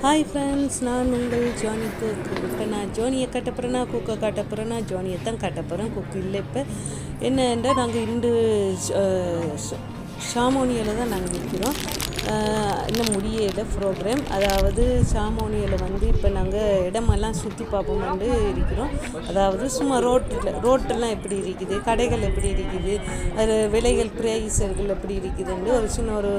Hi friends நான் உங்கள் Johnny cook இப்போ நான் ஜோனியை காட்ட போகிறேன்னா குக்கை காட்ட போகிறேன்னா ஜோனியை தான் காட்ட போகிறேன் குக் இல்லை இப்போ என்னென்றால் நாங்கள் இன்று ஷாமோனியில் தான் நாங்கள் நிற்கிறோம் இன்னும் முடியல ப்ரோக்ராம் அதாவது சாமோனியில் வந்து இப்போ நாங்கள் இடமெல்லாம் சுற்றி பார்ப்போம்னு இருக்கிறோம். அதாவது சும்மா ரோட்டில் ரோட்டெல்லாம் எப்படி இருக்குது? கடைகள் எப்படி இருக்குது? அது விலைகள் ப்ரைஸர்கள் எப்படி இருக்குதுன்னு ஒரு சின்ன ஒரு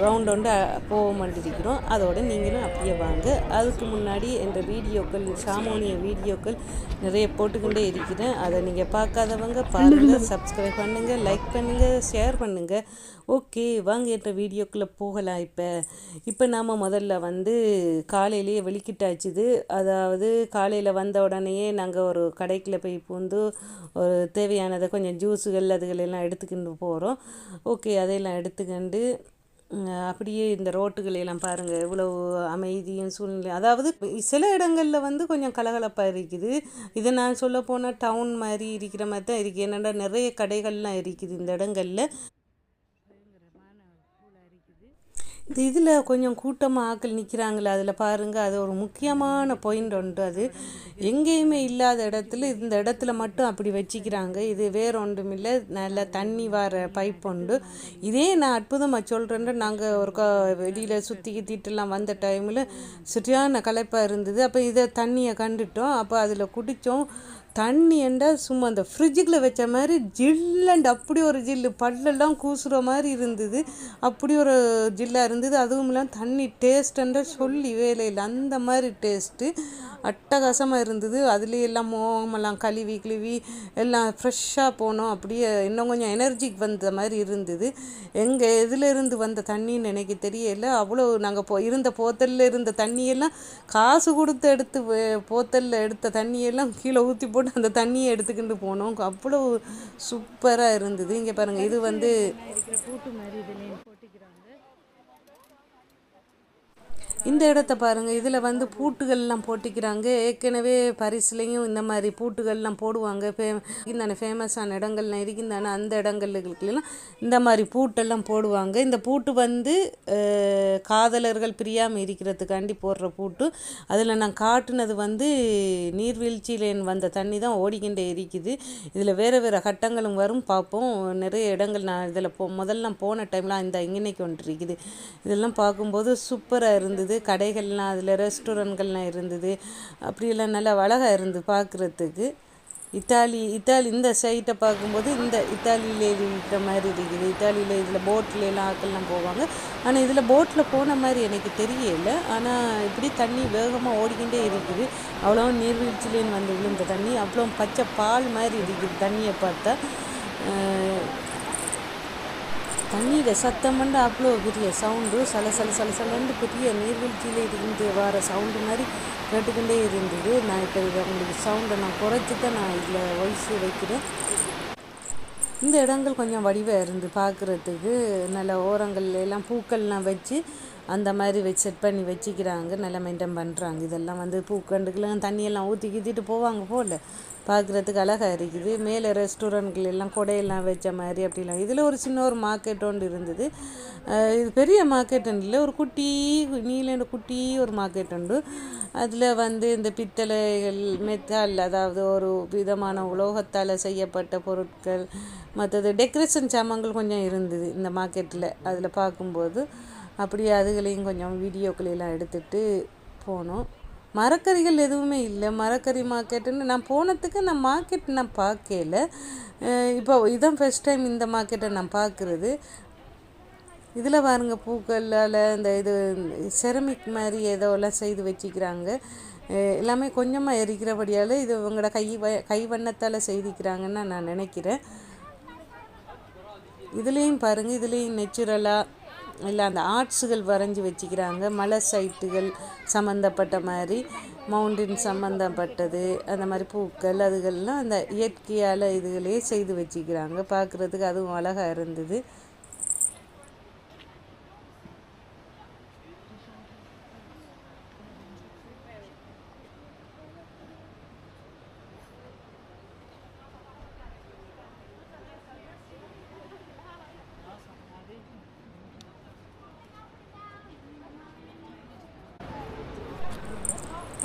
ரவுண்ட் ஒன்று போக மாட்டிருக்கிறோம் அதோட நீங்களும் அப்படியே வாங்க. அதுக்கு முன்னாடி என்ற வீடியோக்கள் சாமோனிய வீடியோக்கள் நிறைய போட்டுக்கொண்டே இருக்கிறேன். அதை நீங்கள் பார்க்காதவங்க பாருங்கள் சப்ஸ்கிரைப் பண்ணுங்கள் லைக் பண்ணுங்கள் ஷேர் பண்ணுங்கள் ஓகே வாங்க என்ற வீடியோக்கள் வீடியோக்குள்ளே போகலாம் இப்போ. இப்போ நாம் முதல்ல வந்து காலையிலேயே வெளிக்கிட்டாச்சுது அதாவது காலையில் வந்த உடனேயே நாங்கள் ஒரு கடைக்குள்ள போய் பூந்து ஒரு தேவையானதை கொஞ்சம் ஜூஸுகள் அதுகள் எல்லாம் எடுத்துக்கிட்டு போகிறோம் ஓகே அதையெல்லாம் எடுத்துக்கண்டு அப்படியே இந்த ரோட்டுகளையெல்லாம் பாருங்கள் இவ்வளவு அமைதியும் சூழ்நிலை. அதாவது சில இடங்களில் வந்து கொஞ்சம் கலகலப்பாக இருக்குது. இதை நான் சொல்ல போனால் டவுன் மாதிரி இருக்கிற மாதிரி தான் இருக்குது என்னென்னா நிறைய கடைகள்லாம் இருக்குது இந்த இடங்களில். இந்த இதில் கொஞ்சம் கூட்டமாக ஆக்கள் நிற்கிறாங்களே அதில் பாருங்கள் அது ஒரு முக்கியமான பாயிண்ட் உண்டு அது. எங்கேயுமே இல்லாத இடத்துல இந்த இடத்துல மட்டும் அப்படி வச்சுக்கிறாங்க. இது வேற ஒன்றும் இல்லை நல்ல தண்ணி வர பைப் உண்டு. இதே நான் அற்புதமாக சொல்கிறேன்னு நாங்கள் ஒரு க வெளியில் சுற்றி கித்திட்டுலாம் வந்த டைமில் சரியான களைப்பாக இருந்தது. அப்போ இதை தண்ணியை கண்டுட்டோம். அப்போ அதில் குடித்தோம் தண்ணி என்றால் சும்மா அந்த ஃப்ரிட்ஜுக்குள்ளே வச்ச மாதிரி ஜில்லண்ட் அப்படி ஒரு ஜில்லு. பல்லெல்லாம் கூசுகிற மாதிரி இருந்தது. அப்படி ஒரு ஜில்லாக இருந்தது. அதுவும் இல்லாமல் தண்ணி டேஸ்ட்டுன்ற சொல்லி வேலையில் அந்த மாதிரி டேஸ்ட்டு அட்டகாசமாக இருந்தது. அதுலேயே எல்லாம் மோகமெல்லாம் கழுவி கிழுவி எல்லாம் ஃப்ரெஷ்ஷாக போனோம். அப்படியே இன்னும் கொஞ்சம் எனர்ஜிக் வந்த மாதிரி இருந்தது. எங்கள் இதிலிருந்து வந்த தண்ணின்னு எனக்கு தெரியல. அவ்வளோ நாங்கள் போ இருந்த போத்தலில் இருந்த தண்ணியெல்லாம் காசு கொடுத்து எடுத்து போத்தலில் எடுத்த தண்ணியெல்லாம் கீழே ஊற்றி போட்டு அந்த தண்ணியை எடுத்துக்கிட்டு போனோம். அவ்வளோ சூப்பராக இருந்தது. இங்கே பாருங்கள் இது வந்து பூட்டு மாதிரி இதுலேயும் போட்டுக்கிறாங்க இந்த இடத்த பாருங்கள் இதில் வந்து பூட்டுகள்லாம் போட்டிக்கிறாங்க. ஏற்கனவே பரிசுலேயும் இந்த மாதிரி பூட்டுகள்லாம் போடுவாங்க. ஃபே தானே ஃபேமஸான இடங்கள்லாம் இருக்குந்தானே அந்த இடங்களுக்கெல்லாம் இந்த மாதிரி பூட்டெல்லாம் போடுவாங்க. இந்த பூட்டு வந்து காதலர்கள் பிரியாமல் இருக்கிறதுக்காண்டி போடுற பூட்டு. அதில் நான் காட்டுனது வந்து நீர்வீழ்ச்சியில் வந்த தண்ணி தான் ஓடிக்கிண்டே இருக்குது. இதில் வேறு வேறு கட்டங்களும் வரும். பார்ப்போம் நிறைய இடங்கள் நான் இதில் போ முதல்லாம் போன டைம்லாம் இந்த இங்கினைக்கு ஒன்று இருக்குது இதெல்லாம் பார்க்கும்போது சூப்பராக இருந்தது. கடைகள்லாம் அதில் ரெஸ்டாரண்ட்கள்லாம் இருந்தது. அப்படியெல்லாம் நல்லா அழகாக இருந்து பார்க்குறதுக்கு இத்தாலி இத்தாலி இந்த சைட்டை பார்க்கும்போது இந்த இத்தாலியில் இருக்கிற மாதிரி இருக்குது. இத்தாலியில் இதில் போட்லலாம் ஆக்கள்லாம் போவாங்க. ஆனால் இதில் போட்டில் போன மாதிரி எனக்கு தெரியல. ஆனால் இப்படி தண்ணி வேகமாக ஓடிக்கிட்டே இருக்குது. அவ்வளோ நீர்வீழ்ச்சிலேன்னு வந்து விழுந்த தண்ணி அவ்வளோ பச்சை பால் மாதிரி இருக்குது தண்ணியை பார்த்தா. தண்ணியில் சத்தமண்டு அவ்வளோ பெரிய சவுண்டு சல சல சல சலண்டு பெரிய நீர்வீழ்ச்சியில் இருந்து வர சவுண்டு மாதிரி கேட்டுக்கொண்டே இருந்தது. நான் இப்போ இதை உங்களுக்கு சவுண்டை நான் குறைச்சி தான் நான் இதில் வயசு வைக்கிறேன். இந்த இடங்கள் கொஞ்சம் வடிவாக இருந்து பார்க்குறதுக்கு நல்ல ஓரங்கள் எல்லாம் பூக்கள்லாம் வச்சு அந்த மாதிரி வச்சு செட் பண்ணி வச்சுக்கிறாங்க நல்லா மெயின்டைன் பண்ணுறாங்க இதெல்லாம் வந்து பூக்கண்டுக்கெல்லாம் தண்ணியெல்லாம் ஊற்றி கித்திட்டு போவாங்க போல். பார்க்குறதுக்கு அழகாக இருக்குது. மேலே ரெஸ்டாரண்ட்கள் எல்லாம் கொடையெல்லாம் வச்ச மாதிரி அப்படிலாம். இதில் ஒரு சின்ன ஒரு மார்க்கெட் ஒன்று இருந்தது. இது பெரிய மார்க்கெட் இல்லை. ஒரு குட்டி நீல குட்டி ஒரு மார்க்கெட் உண்டு. அதில் வந்து இந்த பித்தளைகள் மெத்தால் அதாவது ஒரு விதமான உலோகத்தால் செய்யப்பட்ட பொருட்கள் மற்றது டெக்கரேஷன் சாமான்கள் கொஞ்சம் இருந்தது இந்த மார்க்கெட்டில் அதில் பார்க்கும்போது அப்படியே அதுகளையும் கொஞ்சம் வீடியோக்களையெல்லாம் எடுத்துகிட்டு போனோம். மரக்கறிகள் எதுவுமே இல்லை. மரக்கறி மார்க்கெட்டுன்னு நான் போனதுக்கு நான் மார்க்கெட் நான் பார்க்கல. இப்போ இதான் ஃபஸ்ட் டைம் இந்த மார்க்கெட்டை நான் பார்க்குறது. இதில் பாருங்கள் பூக்களால் இந்த இது செரமிக் மாதிரி ஏதோ எல்லாம் செய்து வச்சுக்கிறாங்க. எல்லாமே கொஞ்சமாக எரிக்கிறபடியால் இது இவங்களோட கை வ கை வண்ணத்தால் செய்திக்கிறாங்கன்னு நான் நினைக்கிறேன். இதுலேயும் பாருங்கள் இதுலேயும் நெச்சுரலாக இல்லை அந்த ஆர்ட்ஸுகள் வரைஞ்சி வச்சுக்கிறாங்க. மலை சைட்டுகள் சம்மந்தப்பட்ட மாதிரி மவுண்டின் சம்மந்தப்பட்டது அந்த மாதிரி பூக்கள் அதுகள்லாம் அந்த இயற்கையால் இதுகளையே செய்து வச்சுக்கிறாங்க. பார்க்குறதுக்கு அதுவும் அழகாக இருந்தது.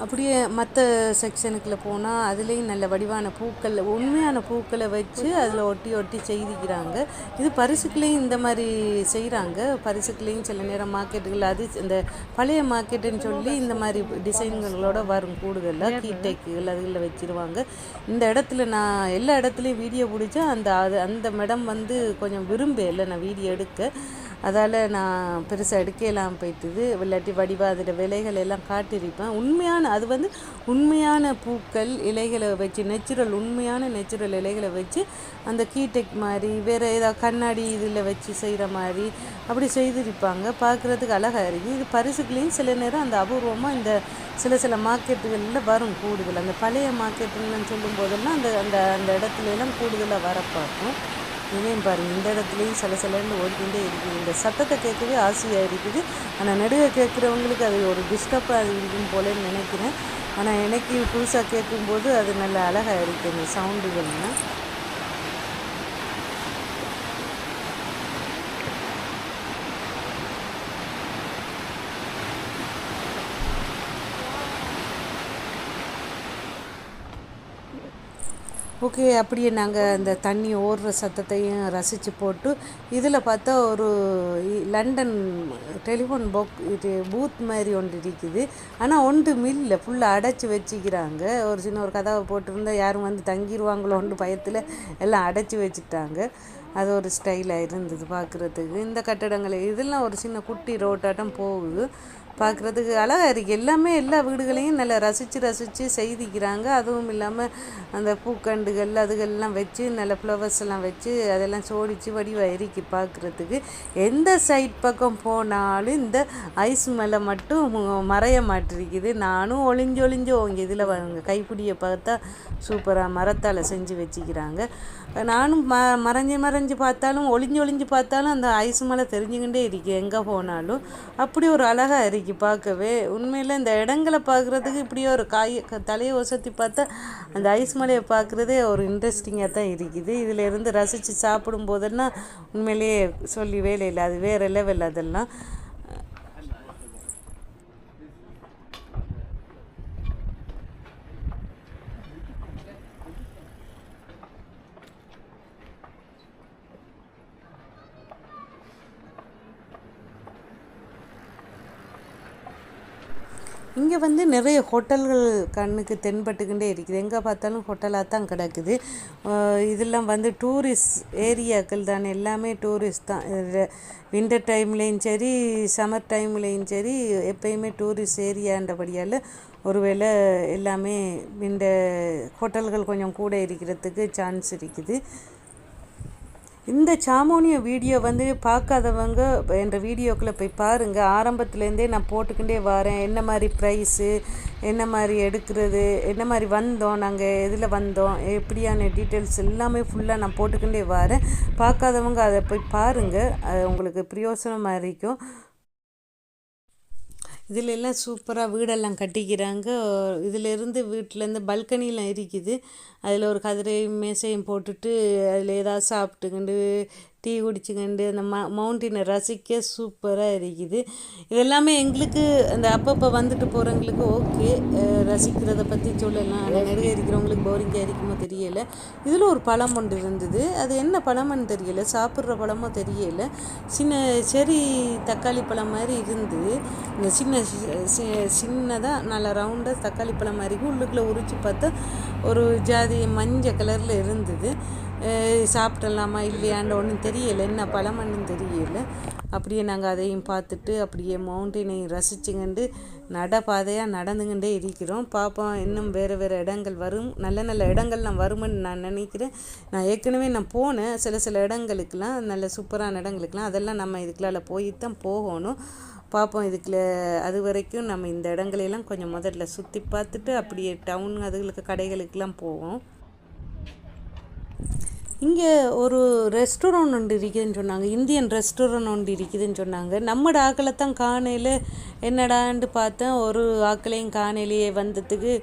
அப்படியே மற்ற செக்ஷனுக்குள்ள போனால் அதுலேயும் நல்ல வடிவான பூக்கள் உண்மையான பூக்களை வச்சு அதில் ஒட்டி ஒட்டி செய்திக்கிறாங்க. இது பரிசுக்குள்ளேயும் இந்த மாதிரி செய்கிறாங்க பரிசுக்குள்ளேயும் சில நேரம் மார்க்கெட்டுகள் அது இந்த பழைய மார்க்கெட்டுன்னு சொல்லி இந்த மாதிரி டிசைன்களோட வரும் கூடுதலாக கீட்டைக்குகள் அதுகளில் வச்சிருவாங்க. இந்த இடத்துல நான் எல்லா இடத்துலையும் வீடியோ பிடிச்சா அந்த அது அந்த மேடம் வந்து கொஞ்சம் விரும்பல. நான் வீடியோ எடுக்க. அதால் நான் பெருசாக எடுக்கலாம் போயிட்டுது. இல்லாட்டி வடிவாதிர விலைகள் எல்லாம் காட்டியிருப்பேன். உண்மையான அது வந்து உண்மையான பூக்கள் இலைகளை வச்சு நெச்சுரல் உண்மையான நெச்சுரல் இலைகளை வச்சு அந்த கீடெக் மாதிரி வேறு ஏதாவது கண்ணாடி இதில் வச்சு செய்கிற மாதிரி அப்படி செய்திருப்பாங்க. பார்க்குறதுக்கு அழகாக இருக்குது இது பரிசுகளையும் சில நேரம் அந்த அபூர்வமாக இந்த சில சில மார்க்கெட்டுகளில் வரும் கூடுதல். அந்த பழைய மார்க்கெட்டுன்னு சொல்லும் போதெல்லாம் அந்த அந்த அந்த இடத்துல எல்லாம் கூடுதலாக வர பார்க்கும் இனியும் பாருங்கள் இந்த இடத்துலையும் சில சிலன்னு ஓடிக்கிட்டே இருக்குது. இந்த சத்தத்தை கேட்கவே ஆசையாக இருக்குது. ஆனால் நடுவே கேட்குறவங்களுக்கு அது ஒரு டிஸ்டர்பாக இருக்கும் போலன்னு நினைக்கிறேன். ஆனால் எனக்கு புதுசாக கேட்கும்போது அது நல்ல அழகாக இருக்குது இந்த சவுண்டுகள்னால் ஓகே அப்படியே நாங்கள் அந்த தண்ணி ஓடுற சத்தத்தையும் ரசித்து போட்டு இதில் பார்த்தா ஒரு இ- லண்டன் டெலிஃபோன் பொக் இது பூத் மாதிரி ஒன்று இருக்குது. ஆனால் ஒன்று மில்ல ஃபுல்லாக அடைச்சி வச்சுக்கிறாங்க. ஒரு சின்ன ஒரு கதவை போட்டிருந்தா யாரும் வந்து தங்கிடுவாங்களோன்னு பயத்தில் எல்லாம் அடைச்சி வச்சுட்டாங்க. அது ஒரு ஸ்டைலாக இருந்தது பார்க்குறதுக்கு இந்த கட்டடங்கள் இதெல்லாம் ஒரு சின்ன குட்டி ரோட்டாட்டம் போகுது. பார்க்குறதுக்கு அழகாக இருக்குது எல்லாமே எல்லா வீடுகளையும் நல்லா ரசித்து ரசித்து செய்திக்கிறாங்க. அதுவும் இல்லாமல் அந்த பூக்கண்டுகள் அதுகள்லாம் வச்சு நல்ல ஃப்ளவர்ஸ் எல்லாம் வச்சு அதெல்லாம் சோடித்து வடிவாக இருக்கு பார்க்குறதுக்கு. எந்த சைட் பக்கம் போனாலும் இந்த ஐஸ் மலை மட்டும் மறைய மாட்டிருக்குது. நானும் ஒளிஞ்சு ஒளிஞ்சு அவங்க இதில் கைப்பிடியை பார்த்தா சூப்பராக மரத்தால் செஞ்சு வச்சுக்கிறாங்க. நானும் ம மறைஞ்சு மறைஞ்சு பார்த்தாலும் ஒளிஞ்சு ஒளிஞ்சு பார்த்தாலும் அந்த ஐஸ் மலை தெரிஞ்சுக்கிட்டே இருக்கு. எங்கே போனாலும் அப்படி ஒரு அழகாக இருக்கு பார்க்கவே உண்மையில் இந்த இடங்களை பார்க்குறதுக்கு இப்படியோ ஒரு காய் க- தலையை ஒசத்தி பார்த்தா அந்த ஐஸ் மலையை பார்க்குறதே ஒரு இன்ட்ரெஸ்டிங்காக தான் இருக்குது. இதில் இருந்து ரசித்து சாப்பிடும் போதெல்லாம் உண்மையிலேயே சொல்லி வேலை இல்லை. அது வேறு லெவல் அதெல்லாம். இங்கே வந்து நிறைய ஹோட்டல்கள் கண்ணுக்கு தென்பட்டுக்கிட்டே இருக்குது. எங்கே பார்த்தாலும் ஹோட்டலாக தான் கிடக்குது. இதெல்லாம் வந்து டூரிஸ்ட் ஏரியாக்கள் தானே. எல்லாமே டூரிஸ்ட் தான். வின்டர் டைம்லேயும் சரி சம்மர் டைம்லேயும் சரி எப்பயுமே டூரிஸ்ட் ஏரியான்றபடியால் ஒருவேளை எல்லாமே இந்த ஹோட்டல்கள் கொஞ்சம் கூட இருக்கிறதுக்கு சான்ஸ் இருக்குது. இந்த சாமோனிய வீடியோ வந்து பார்க்காதவங்க என்ற வீடியோக்குள்ளே போய் பாருங்கள் ஆரம்பத்துலேருந்தே நான் போட்டுக்கிட்டே வரேன். என்ன மாதிரி ப்ரைஸு என்ன மாதிரி எடுக்கிறது என்ன மாதிரி வந்தோம் நாங்கள் எதில் வந்தோம் எப்படியான டீட்டெயில்ஸ் எல்லாமே ஃபுல்லாக நான் போட்டுக்கிட்டே வரேன். பார்க்காதவங்க அதை போய் பாருங்கள் அது உங்களுக்கு பிரயோசனமாக இருக்கும். இதில் எல்லாம் சூப்பராக வீடெல்லாம் கட்டிக்கிறாங்க. இதிலேருந்து வீட்டிலேருந்து பல்கனிலாம் இருக்குது. அதில் ஒரு கதிரையும் மேசையும் போட்டுட்டு அதில் ஏதாவது சாப்பிட்டுக்கிண்டு டீ குடிச்சுக்கிண்டு அந்த ம மவுண்டினை ரசிக்க சூப்பராக இருக்குது. இதெல்லாமே எங்களுக்கு அந்த அப்பப்போ வந்துட்டு போகிறவங்களுக்கு ஓகே. ரசிக்கிறத பற்றி சொல்லலாம். ஆனால் இருக்கிறவங்களுக்கு போரிங்காக இருக்குமோ தெரியலை. இதில் ஒரு பழம் ஒன்று இருந்தது. அது என்ன பழம்னு தெரியல. சாப்பிட்ற பழமோ தெரியல. சின்ன செரி தக்காளி பழம் மாதிரி இருந்து இந்த சின்ன சின்னதாக நல்ல ரவுண்டாக தக்காளி பழம் மாதிரி உள்ளுக்குள்ளே உரிச்சு பார்த்தா ஒரு ஜாதி மஞ்சள் கலரில் இருந்தது. சாப்பிடலாமா இல்லையான்னு ஒன்றும் தெரியலை. என்ன பழமண்ணும் தெரியல. அப்படியே நாங்கள் அதையும் பார்த்துட்டு அப்படியே மவுண்டனையும் ரசிச்சுங்கண்டு நடப்பாதையாக நடந்துக்கிட்டே இருக்கிறோம். பார்ப்போம் இன்னும் வேறு வேறு இடங்கள் வரும். நல்ல நல்ல இடங்கள்லாம் வருமென்னு நான் நினைக்கிறேன். நான் ஏற்கனவே நான் போனேன். சில சில இடங்களுக்கெல்லாம் நல்ல சூப்பரான இடங்களுக்கெல்லாம். அதெல்லாம் நம்ம இதுக்குள்ளால போய் தான் போகணும். பார்ப்போம் இதுக்குள்ள அது வரைக்கும் நம்ம இந்த இடங்களெல்லாம் கொஞ்சம் முதல்ல சுற்றி பார்த்துட்டு அப்படியே டவுன் அதுகளுக்கு கடைகளுக்கெல்லாம் போவோம். இங்கே ஒரு ரெஸ்டாரண்ட் ஒன்று இருக்குதுன்னு சொன்னாங்க. இந்தியன் ரெஸ்டாரண்ட் ஒன்று இருக்குதுன்னு சொன்னாங்க. நம்மட ஆக்களை தான் காணையில் என்னடான்னு பார்த்தேன். ஒரு ஆக்களையும் காணையிலேயே வந்ததுக்கு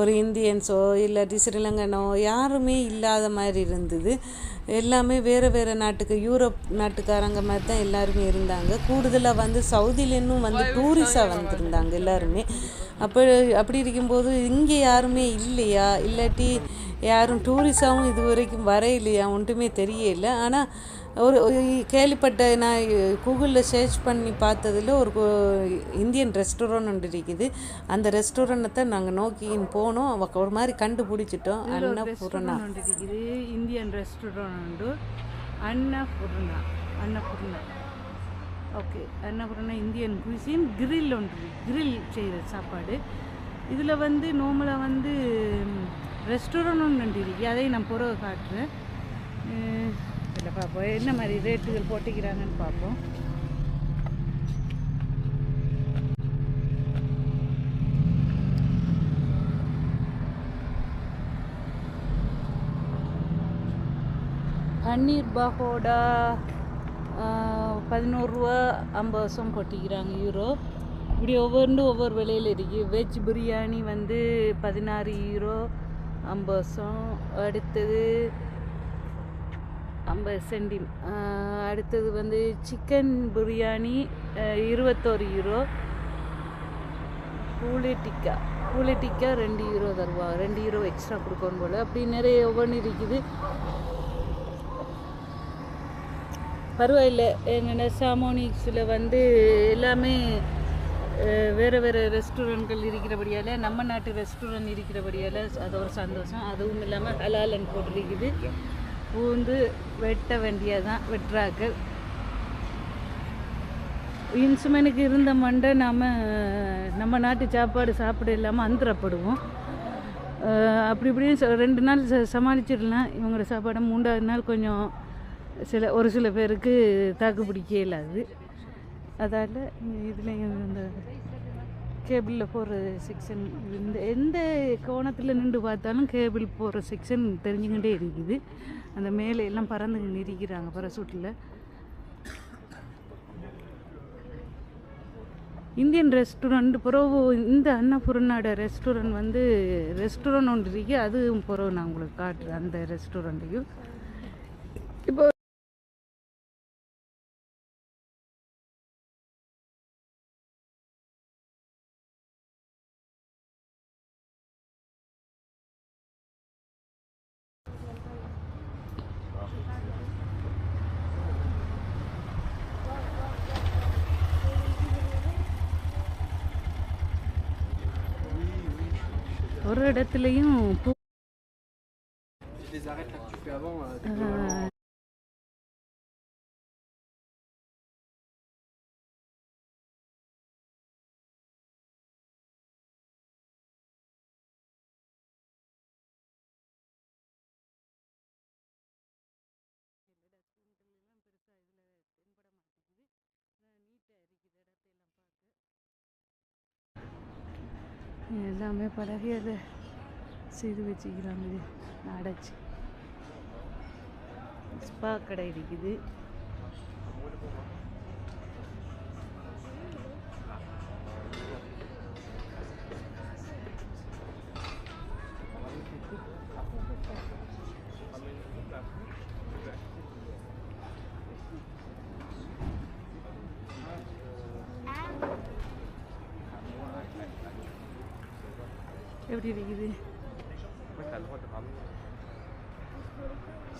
ஒரு இந்தியன்ஸோ இல்லாட்டி ஸ்ரீலங்கனோ யாருமே இல்லாத மாதிரி இருந்தது. எல்லாமே வேறு வேறு நாட்டுக்கு யூரோப் நாட்டுக்காரங்க மாதிரி தான் எல்லாருமே இருந்தாங்க. கூடுதலாக வந்து சவுதியிலேருந்தும் வந்து டூரிஸ்டாக வந்திருந்தாங்க எல்லாருமே. அப்போ அப்படி இருக்கும்போது இங்கே யாருமே இல்லையா? இல்லாட்டி யாரும் டூரிஸ்டாகவும் இது வரைக்கும் வரையிலையா? ஒன்றுமே தெரியல. ஆனால் ஒரு கேள்விப்பட்ட நான் கூகுளில் சர்ச் பண்ணி பார்த்ததில் ஒரு இந்தியன் ரெஸ்டாரண்ட் ஒன்று இருக்குது. அந்த ரெஸ்டாரண்ட்டை நாங்கள் நோக்கின்னு போனோம். ஒரு மாதிரி கண்டுபிடிச்சிட்டோம். அன்னபூர்ணா ரெஸ்டாரண்ட் இருக்குது. இந்தியன் ரெஸ்டாரண்ட் உண்டு அன்னபூர்ணா அன்னபூர்ணா ஓகே. என்ன பண்ணுறோன்னா இந்தியன் குயிசின் கிரில் ஒன்று கிரில் செய்கிற சாப்பாடு. இதில் வந்து நோமலாக வந்து ரெஸ்டாரண்ட் ஒன்று இருக்கு. அதையும் நான் புறவை காட்டுறேன். இதில் பார்ப்போம் என்ன மாதிரி ரேட்டுகள் போட்டுக்கிறாங்கன்னு பார்ப்போம் பன்னீர் பகோடா. பதினோருவா ஐம்பது வருஷம் கொட்டிக்கிறாங்க யூரோ. இப்படி ஒவ்வொன்றும் ஒவ்வொரு விலையில் இருக்குது வெஜ் பிரியாணி வந்து பதினாறு யூரோ ஐம்பது வருஷம் அடுத்தது ஐம்பது சென்டிம் அடுத்தது வந்து சிக்கன் பிரியாணி இருபத்தோரு யூரோ. பூலி டிக்கா. டிக்கா ரெண்டு யூரோ தருவா. ரெண்டு யூரோ எக்ஸ்ட்ரா கொடுக்கணும் போல். அப்படி நிறைய ஒவ்வொன்று இருக்குது. பரவாயில்லை. என்னென்ன சாமோனிக்ஸில் வந்து எல்லாமே வேறு வேறு ரெஸ்டாரண்ட்கள் இருக்கிறபடியால் நம்ம நாட்டு ரெஸ்டாரண்ட் இருக்கிறபடியால் அது ஒரு சந்தோஷம். அதுவும் இல்லாமல் ஹலாலன் போட்டிருக்குது பூந்து வெட்ட வேண்டியதான் வெட்டுறாக்கள் இன்சுமனுக்கு இருந்த மண்டை நாம் நம்ம நாட்டு சாப்பாடு சாப்பிட இல்லாமல் அந்தரப்படுவோம். அப்படி இப்படியும் ரெண்டு நாள் ச- சமாளிச்சிடலாம். இவங்களோட சாப்பாடை மூன்றாவது நாள் கொஞ்சம் சில ஒரு சில பேருக்கு தாக்கு பிடிக்க இல்லாது அதால் இதில் இந்த கேபிளில் போகிற செக்ஷன் இந்த எந்த கோணத்தில் நின்று பார்த்தாலும் கேபிள் போகிற செக்ஷன் தெரிஞ்சுக்கிட்டே இருக்குது. அந்த மேலே எல்லாம் பறந்துக்கிட்டு இருக்கிறாங்க பரசூட்டில் இந்தியன் ரெஸ்டாரண்ட் பிறகு இந்த அன்னபூர்ணாட ரெஸ்டாரண்ட் வந்து ரெஸ்டாரண்ட் ஒன்று இருக்கு அதுவும் பிறகு நான் உங்களுக்கு காட்டுறேன் அந்த ரெஸ்டாரண்ட்டையும் இப்போ tu ஆஹ், எல்லாமே பழகியதை. செய்து வச்சுக்கிறாங்க அடைச்சி. ஸ்பா கடை இருக்குது. எப்படி இருக்குது?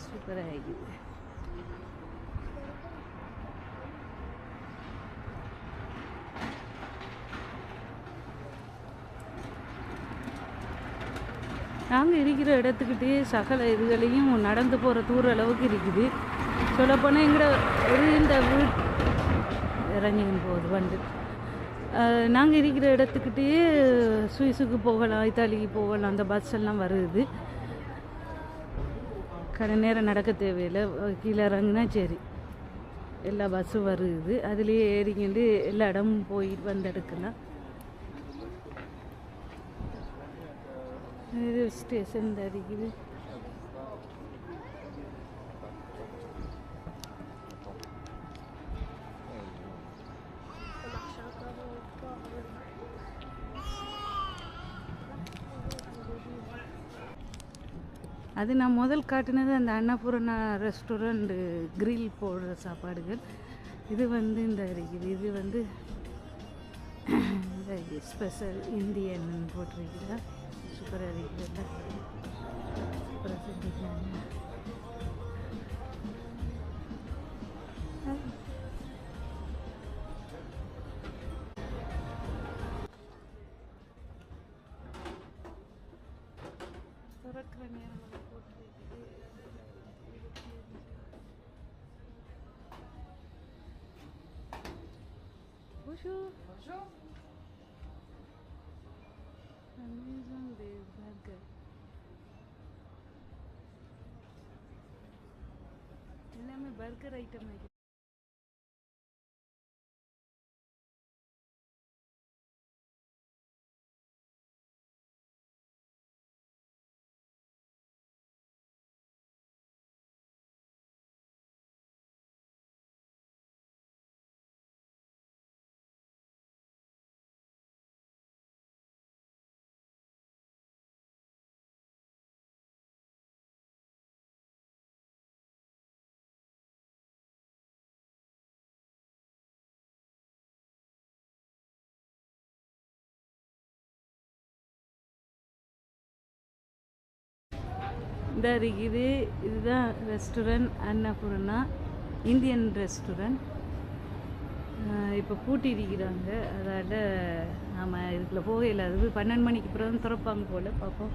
சூப்பராக இருக்குது நாங்கள் இருக்கிற இடத்துக்கிட்டே சகல இதுகளையும் நடந்து போகிற தூர அளவுக்கு இருக்குது. சொல்லப்போனால் எங்கட ஒரு இந்த வீட் இறங்கின்னு போகுது வண்டு. நாங்கள் இருக்கிற இடத்துக்கிட்டேயே சுவிஸுக்கு போகலாம் இத்தாலிக்கு போகலாம் அந்த பஸ் எல்லாம் வருது. கடை நேரம் நடக்க தேவையில்லை. கீழே இறங்குனா சரி. எல்லா பஸ்ஸும் வருது. அதுலேயே ஏறிக்கிண்டு எல்லா இடமும் போய் வந்தெடுக்கலாம் இது ஸ்டேஷன் இருக்குது அது நான் முதல் காட்டினது அந்த அன்னபூர்ணா ரெஸ்டாரண்ட் கிரில் போடுற சாப்பாடுகள். இது வந்து இந்த இருக்குது. இது வந்து இந்த ஸ்பெஷல் இந்தியன் போட்டிருக்கிறதா? சூப்பராக இருக்குதுல்ல சூப்பராக செஞ்சுருக்காங்க. അവർക്ക് റേറ്റ് ഒന്നും ஆகி இருக்குது இதுதான் ரெஸ்டாரண்ட் அன்னபூர்ணா இந்தியன் ரெஸ்டாரண்ட் இப்போ பூட்டி இருக்கிறாங்க அதால் நாம் இதில் போகையில் அது பன்னெண்டு மணிக்கு பிறகு திறப்பாங்க போல் பார்ப்போம்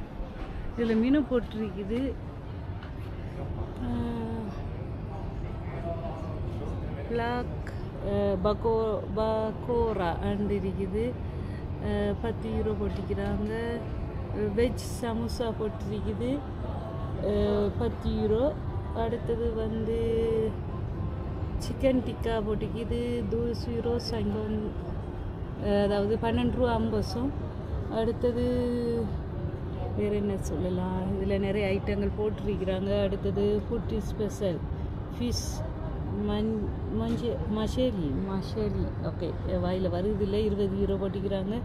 இதில் மீன் போட்டிருக்குது. பிளாக் பகோ பகோரா அண்ட் இருக்குது. பத்து யூரோ போட்டிக்கிறாங்க. வெஜ் சமோசா போட்டிருக்குது. பத்து யூரோ அடுத்தது வந்து சிக்கன் டிக்கா போட்டிக்குது தூஸ் யூரோ சங்கம் அதாவது பன்னெண்டு ரூபா அம்பசம். அடுத்தது வேறு என்ன சொல்லலாம்? இதில் நிறைய ஐட்டங்கள் போட்டிருக்கிறாங்க. அடுத்தது ஃபுட் ஸ்பெஷல் ஃபிஷ் மஞ் மஞ்ச மஷேரி மஷேரி ஓகே வாயில் வருது இல்லை இருபது யூரோ போட்டிக்கிறாங்க.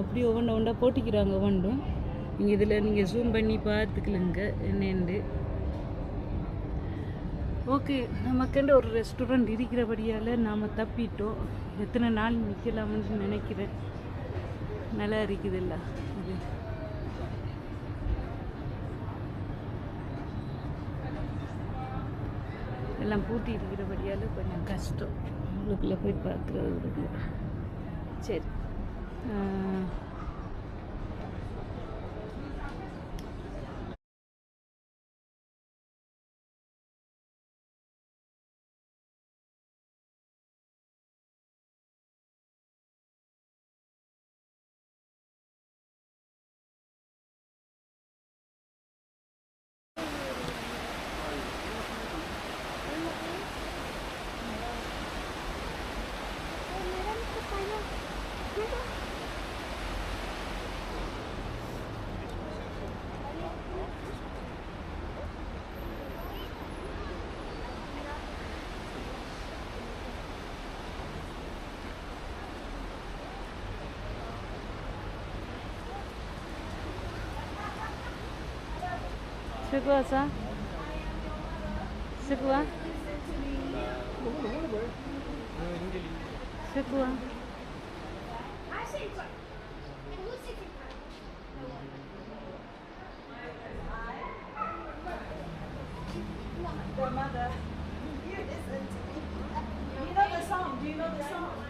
அப்படி ஒவ்வொன்றா ஒன்றா போட்டிக்கிறாங்க ஒவ்வொன்றும். நீங்கள் இதில் நீங்கள் ஜூம் பண்ணி பார்த்துக்கலுங்க என்னென்று ஓகே நமக்குண்டு ஒரு ரெஸ்டாரண்ட் இருக்கிறபடியால் நாம் தப்பிட்டோம். எத்தனை நாள் நிற்கலாம்னு நினைக்கிறேன். நல்லா இருக்குதுல்ல இது. எல்லாம் பூட்டி இருக்கிறபடியால் கொஞ்சம் கஷ்டம். உள்ளுக்குள்ளே போய் பார்க்குறது சரி. Sıkla sa. Sıkla. Sıkla. The mother. You. You know the song. Do you know the song?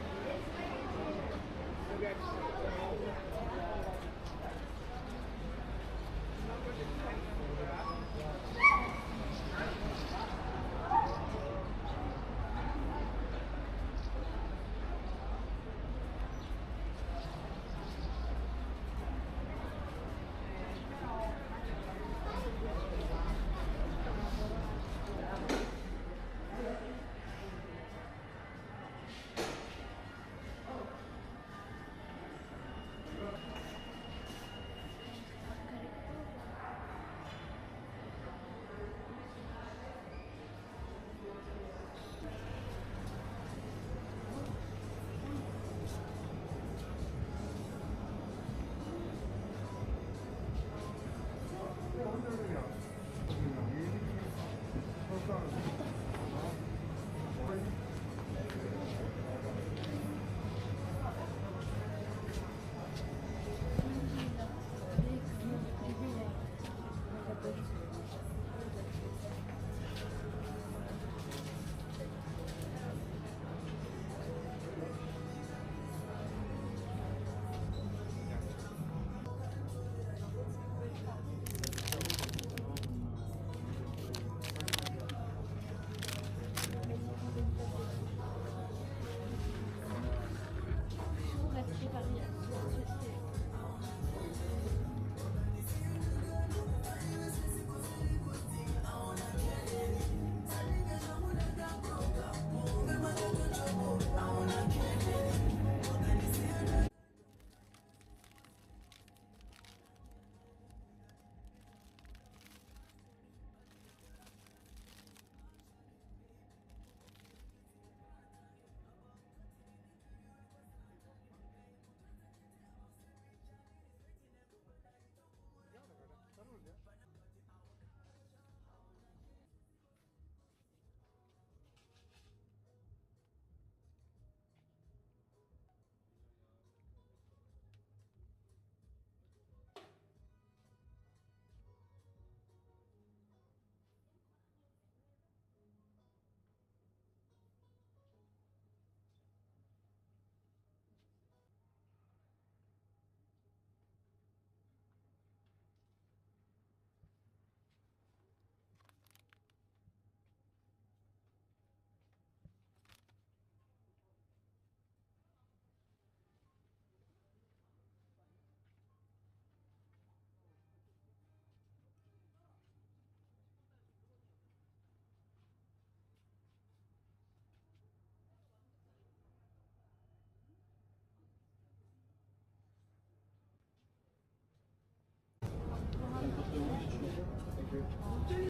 Thank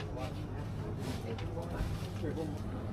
you.